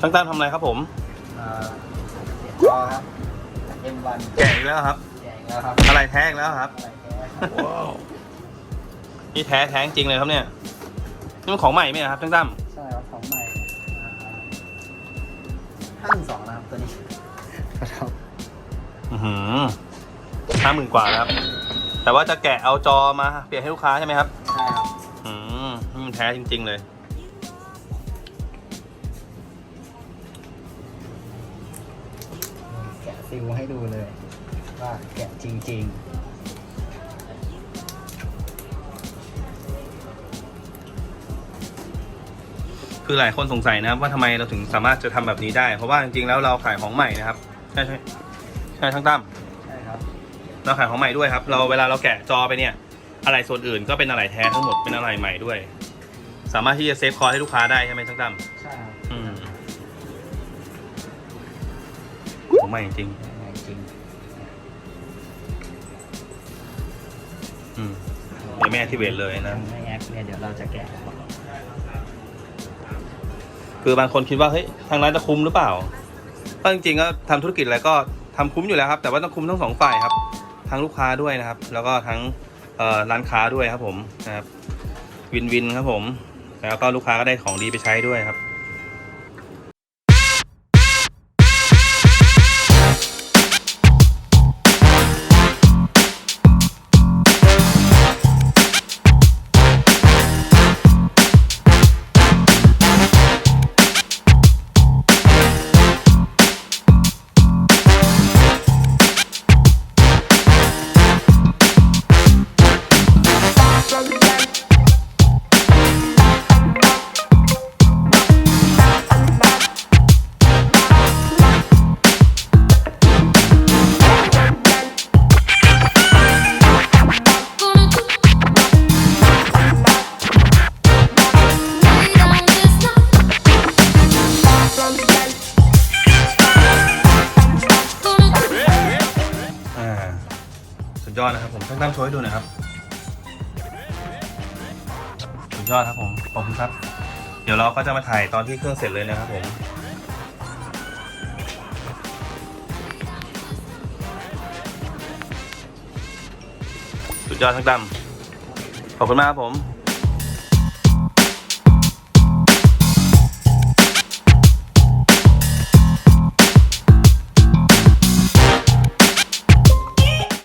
ช่างตั้มทำอะไรครับผมอ่าเสียจอครับ M1 แกะอีกแล้วครับ แจกแล้วครับอะไรแท้อีกแล้วครับ อะไรแท้ครับนี่แท้แท้จริงเลยครับเนี่ย นี่มันของใหม่ไหมครับช่างตั้มใช่ครับของใหม่ห้าหนึ่งสองนะครับตัวนี้ครับอือหือห้าหมื่นกว่านะครับ แต่ว่าจะแกะเอาจอมาเปลี่ยนให้ลูกค้าใช่ไหมครับ ใช่ครับ อืมนี่มันแท้จริง ๆ เลย ซิลให้ดูเลย ว่าแกะจริงคือหลายคนสงสัยนะครับว่าทำไมเราถึงสามารถจะทำแบบนี้ได้ เพราะว่าจริงๆแล้วเราขายของใหม่นะครับ ใช่ใช่ใช่ช่างตั้มๆใช่ครับเราขายของใหม่ด้วยครับ เราเวลาเราแกะจอไปเนี่ย อะไรส่วนอื่นก็เป็นอะไรแท้ทั้งหมดเป็นอะไรใหม่ด้วย สามารถที่จะเซฟคอร์สให้ลูกค้าได้ใช่ไหมช่างตั้ม ของใหม่จริงใหม่จริงอืมเดี๋ยวแม่ที่เวทเลยนะ ไม่แอคเนี่ยเดี๋ยวเราจะแกะคือบางคนคิดว่าเฮ้ยทางร้านจะคุ้มหรือเปล่าก็จริงๆก็ทำธุรกิจอะไรก็ทำคุ้มอยู่แล้วครับ แต่ว่าต้องคุ้มทั้งสองฝ่ายครับ ทั้งลูกค้าด้วยนะครับ แล้วก็ทั้งเอ่อร้านค้าด้วยครับผมนะครับ วินวินครับผม แล้วก็ลูกค้าก็ได้ของดีไปใช้ด้วยครับ ยอดนะครับผมช่างตั้มโชว์ให้ดูหน่อยครับ สุดยอดครับผมขอบคุณครับ เดี๋ยวเราก็จะมาถ่ายตอนที่เครื่องเสร็จเลยนะครับผมสุดยอดช่างตั้มขอบคุณมากครับผม